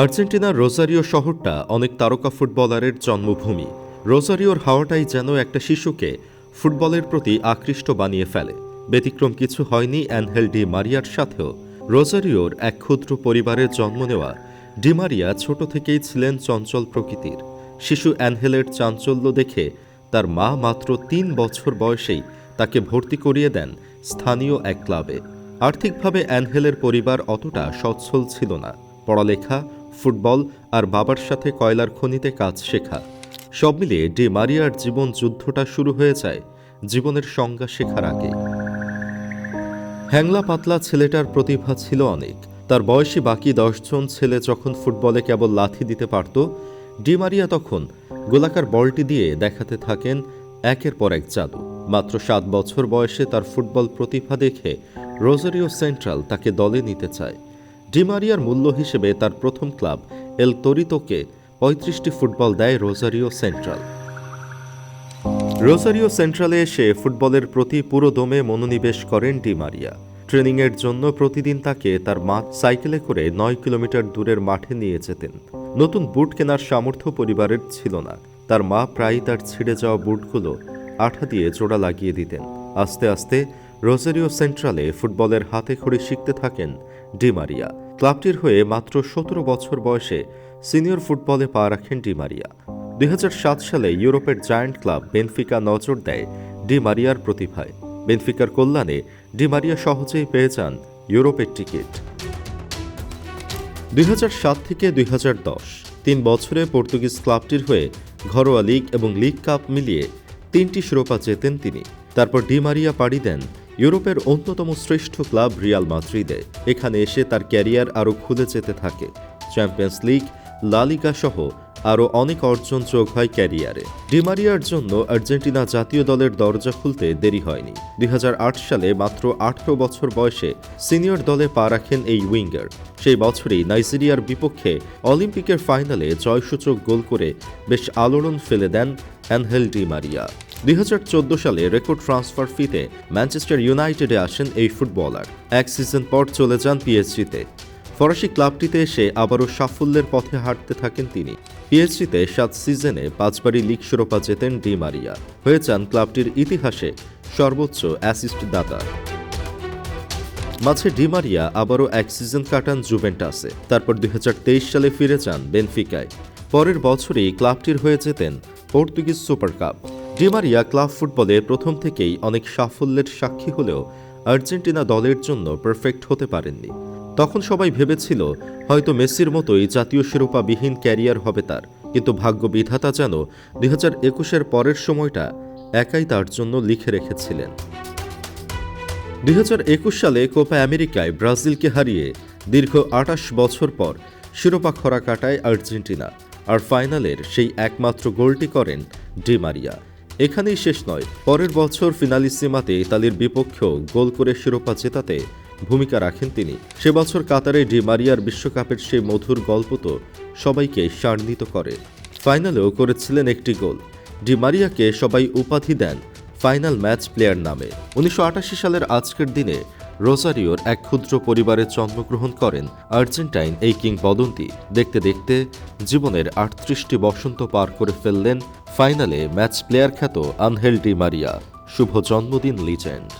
আর্জেন্টিনার রোজারিও শহরটা অনেক তারকা ফুটবলারের জন্মভূমি। রোজারিওর হাওয়াটাই যেন একটা শিশুকে ফুটবলের প্রতি আকৃষ্ট বানিয়ে ফেলে। ব্যতিক্রম কিছু হয়নি অ্যানহেল ডি মারিয়ার সাথেও। রোজারিওর এক ক্ষুদ্র পরিবারের জন্ম নেওয়া ডিমারিয়া ছোট থেকেই ছিলেন চঞ্চল প্রকৃতির। শিশু অ্যানহেলের চাঞ্চল্য দেখে তার মা মাত্র তিন বছর বয়সেই তাকে ভর্তি করিয়ে দেন স্থানীয় এক ক্লাবে। আর্থিকভাবে অ্যানহেলের পরিবার অতটা সচ্ছল ছিল না। পড়ালেখা ফুটবল আর বাবার সাথে কয়লার খনিতে কাজ শেখা। সব মিলিয়ে ডি মারিয়ার জীবন যুদ্ধটা শুরু হয়ে যায় জীবনের সংজ্ঞা শেখার আগে। হ্যাংলা পাতলা ছেলেটার প্রতিভা ছিল অনেক। তার বয়সী বাকি দশজন ছেলে যখন ফুটবলে কেবল লাথি দিতে পারত, ডি মারিয়া তখন গোলাকার বলটি দিয়ে দেখাতে থাকেন একের পর এক জাদু। মাত্র সাত বছর বয়সে তার ফুটবল প্রতিভা দেখে রোজারিও সেন্ট্রাল তাকে দলে নিতে চায়। ডিমারিয়ার মূল্য হিসেবে তার প্রথম ক্লাব, এল তরিতোকে পঁয়ত্রিশটি ফুটবল দেয় রোজারিও সেন্ট্রাল। রোজারিও সেন্ট্রালে এসে ফুটবলের প্রতি পুরো দমে মনোনিবেশ করেন ডি মারিয়া ট্রেনিংয়ের জন্য প্রতিদিন তাকে তার মা সাইকেলে করে নয় কিলোমিটার দূরের মাঠে নিয়ে যেতেন। নতুন বুট কেনার সামর্থ্য পরিবারের ছিল না। তার মা প্রায়ই তার ছিঁড়ে যাওয়া বুটগুলো আঠা দিয়ে জোড়া লাগিয়ে দিতেন। আস্তে আস্তে রোজারিও সেন্ট্রালে ফুটবলের হাতে খড়ি শিখতে থাকেন ডি মারিয়া। ক্লাবটির হয়ে মাত্র সতেরো বছর বয়সে সিনিয়র ফুটবলে পা রাখেন ডি মারিয়া। দুই সালে ইউরোপের জায়ান্ট ক্লাব বেনফিকা নজর দেয় ডি মারিয়ার প্রতিভায়। বেনফিকার কল্যাণে ডি মারিয়া সহজেই পেয়ে যান ইউরোপের টিকিট। দুই হাজার সাত থেকে দুই তিন বছরে পর্তুগিজ ক্লাবটির হয়ে ঘরোয়া লিগ এবং লিগ কাপ মিলিয়ে তিনটি শিরোপা জেতেন তিনি। তারপর ডি মারিয়া পাড়ি দেন ইউরোপের অন্যতম শ্রেষ্ঠ ক্লাব রিয়াল মাদ্রিদে। এখানে এসে তার ক্যারিয়ার আরও খুলে যেতে থাকে। চ্যাম্পিয়ন্স লিগ লালিগা সহ আরও অনেক অর্জন যোগ হয় ক্যারিয়ারে। ডিমারিয়ার জন্য আর্জেন্টিনা জাতীয় দলের দরজা খুলতে দেরি হয়নি। দুই হাজার আট সালে মাত্র আঠারো বছর বয়সে সিনিয়র দলে পা রাখেন এই উইঙ্গার। সেই বছরই নাইজেরিয়ার বিপক্ষে অলিম্পিকের ফাইনালে জয়সূচক গোল করে বেশ আলোড়ন ফেলে দেন অ্যানহেল ডি মারিয়া। দুই হাজার চোদ্দ সালে রেকর্ড ট্রান্সফার ফিতে ম্যানচেস্টার ইউনাইটেডে আসেন এই ফুটবলার। এক সিজন পর চলে যান পিএসজিতে। ফরাসি ক্লাবটিতে এসে আবারও সাফল্যের পথে হাঁটতে থাকেন তিনি। পিএসজিতে সাত সিজনে পাঁচবারই লিগ শিরোপা জেতেন ডি মারিয়া। হয়ে যান ক্লাবটির ইতিহাসে সর্বোচ্চ অ্যাসিস্ট দাতা। মাঝে ডিমারিয়া আবারও এক সিজন কাটান জুভেন্টাসে। তারপর দুই হাজার তেইশ সালে ফিরে যান বেনফিকায়। পরের বছরই ক্লাবটির হয়ে যেতেন Portuguese super cup. Di Maria club ফুটবলে প্রথম থেকেই অনেক সাফল্যের সাক্ষী হলেও আর্জেন্টিনা দলের জন্য পারফেক্ট হতে পারেননি। তখন সবাই ভেবেছিল, হয়তো মেসির মতোই জাতীয় শিরোপাবিহীন ক্যারিয়ার হবে তার। কিন্তু ভাগ্য বিধাতা যেন দুই হাজার একুশের পরের সময়টা একাই তার জন্য লিখে রেখেছিলেন। দুই হাজার একুশ সালে কোপা আমেরিকায় ব্রাজিলকে হারিয়ে দীর্ঘ আটাশ বছর পর শিরোপা খরা কাটায় আর্জেন্টিনা। আর ফাইনালের সেই একমাত্র গোলটি করেন ডি মারিয়া এখানেই শেষ নয়। পরের বছর ফিনালিসিমাতে ইতালির বিপক্ষেও গোল করে শিরোপা জেতাতে ভূমিকা রাখেন তিনি। সে বছর কাতারে ডি মারিয়ার বিশ্বকাপের সেই মধুর গল্প তো সবাইকে সার্নিত করে। ফাইনালেও করেছিলেন একটি গোল। ডি মারিয়াকে সবাই উপাধি দেন ফাইনাল ম্যাচ প্লেয়ার নামে। উনিশশো আটাশি সালের আজকের দিনে রোজারিওর এক ক্ষুদ্র পরিবারে জন্মগ্রহণ করেন। আর্জেন্টাইন এই কিংবদন্তি দেখতে দেখতে জীবনের আটত্রিশটি বসন্ত পার করে ফেললেন ফাইনালে ম্যাচ প্লেয়ার খ্যাত আনহেল ডি মারিয়া। শুভ জন্মদিন, লিজেন্ড।